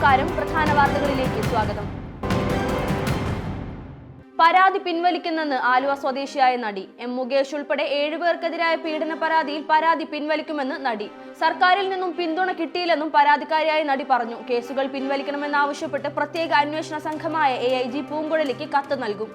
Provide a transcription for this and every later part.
നമസ്കാരം. പ്രധാന വാർത്തകളിലേക്ക് സ്വാഗതം. പരാതി പിൻവലിക്കുന്നെന്ന് ആലുവ സ്വദേശിയായ നടി. എം മുകേഷ് ഉൾപ്പെടെ ഏഴുപേർക്കെതിരായ പീഡന പരാതിയിൽ പരാതി പിൻവലിക്കുമെന്ന് നടി. സർക്കാരിൽ നിന്നും പിന്തുണ കിട്ടിയില്ലെന്നും പരാതിക്കാരിയായ നടി പറഞ്ഞു. കേസുകൾ പിൻവലിക്കണമെന്നാവശ്യപ്പെട്ട് പ്രത്യേക അന്വേഷണ സംഘമായ എ ഐ ജി പൂങ്കുഴലിക്ക് കത്ത് നൽകും.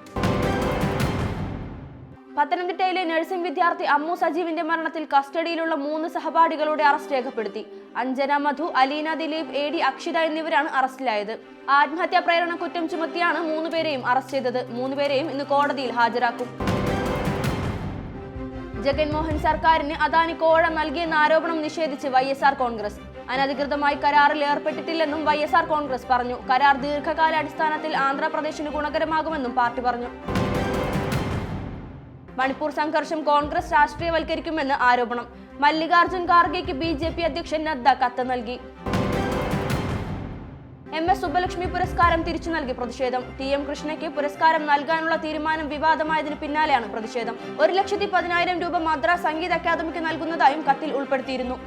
പത്തനംതിട്ടയിലെ നഴ്സിംഗ് വിദ്യാർത്ഥി അമ്മു സജീവിന്റെ മരണത്തിൽ കസ്റ്റഡിയിലുള്ള മൂന്ന് സഹപാഠികളുടെ അറസ്റ്റ് രേഖപ്പെടുത്തി. അഞ്ജന മധു അലീന ദിലീപ് എ ഡി അക്ഷിത എന്നിവരാണ് അറസ്റ്റിലായത്. ആത്മഹത്യാ പ്രേരണ കുറ്റം ചുമത്തിയാണ് മൂന്നുപേരെയും അറസ്റ്റ് ചെയ്തത്. മൂന്നുപേരെയും ഇന്ന് കോടതിയിൽ ഹാജരാക്കും. ജഗൻമോഹൻ സർക്കാരിന് അദാനി കോഴ നൽകിയെന്ന ആരോപണം നിഷേധിച്ച് വൈ കോൺഗ്രസ്. അനധികൃതമായി കരാറിൽ ഏർപ്പെട്ടിട്ടില്ലെന്നും വൈ കോൺഗ്രസ് പറഞ്ഞു. കരാർ ദീർഘകാലാടിസ്ഥാനത്തിൽ ആന്ധ്രാപ്രദേശിന് ഗുണകരമാകുമെന്നും പാർട്ടി പറഞ്ഞു. മണിപ്പൂർ സംഘർഷം കോൺഗ്രസ് രാഷ്ട്രീയവൽക്കരിക്കുമെന്ന് ആരോപണം. മല്ലികാർജുൻ ഖാർഗെക്ക് ബി ജെ പി അധ്യക്ഷൻ നദ്ദ കത്ത് നൽകി. എം എസ് സുബ്ബലക്ഷ്മി പുരസ്കാരം തിരിച്ചു നൽകി പ്രതിഷേധം. ടി എം കൃഷ്ണയ്ക്ക് പുരസ്കാരം നൽകാനുള്ള തീരുമാനം വിവാദമായതിനു പിന്നാലെയാണ് പ്രതിഷേധം. ഒരു ലക്ഷത്തി പതിനായിരം രൂപ മദ്രാസ് സംഗീത അക്കാദമിക്ക് നൽകുന്നതായും കത്തിൽ ഉൾപ്പെടുത്തിയിരുന്നു.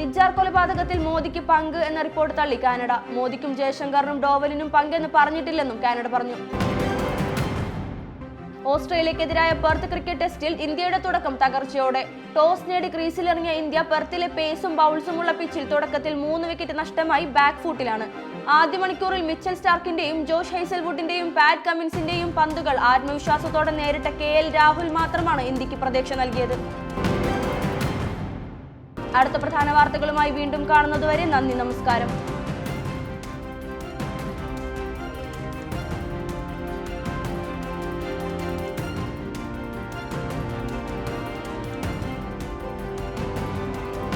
നിജാർ കൊലപാതകത്തിൽ മോദിക്ക് പങ്ക് എന്ന റിപ്പോർട്ട് തള്ളി കാനഡ. മോദിക്കും ജയശങ്കറിനും ഡോവലിനും പങ്കെന്ന് പറഞ്ഞിട്ടില്ലെന്നും കാനഡ പറഞ്ഞു. ഓസ്ട്രേലിയക്കെതിരായ പെർത്ത് ക്രിക്കറ്റ് ടെസ്റ്റിൽ ഇന്ത്യയുടെ തുടക്കം തകർച്ചയോടെ. ടോസ് നേടി ക്രീസിലിറങ്ങിയ ഇന്ത്യ പെർത്തിലെ പേസും ബൗൾസുമുള്ള പിച്ചിൽ തുടക്കത്തിൽ മൂന്ന് വിക്കറ്റ് നഷ്ടമായി ബാക്ക് ഫൂട്ടിലാണ് ആദ്യ മണിക്കൂറിൽ മിച്ചൽ സ്റ്റാർക്കിന്റെയും ജോഷ് ഹൈസൽവുഡിന്റെയും പാറ്റ് കമിൻസിന്റെയും പന്തുകൾ ആത്മവിശ്വാസത്തോടെ നേരിട്ട കെ രാഹുൽ മാത്രമാണ് ഇന്ത്യയ്ക്ക് പ്രതീക്ഷ നൽകിയത്. അടുത്ത പ്രധാന വാർത്തകളുമായി വീണ്ടും കാണുന്നതുവരെ നന്ദി നമസ്കാരം.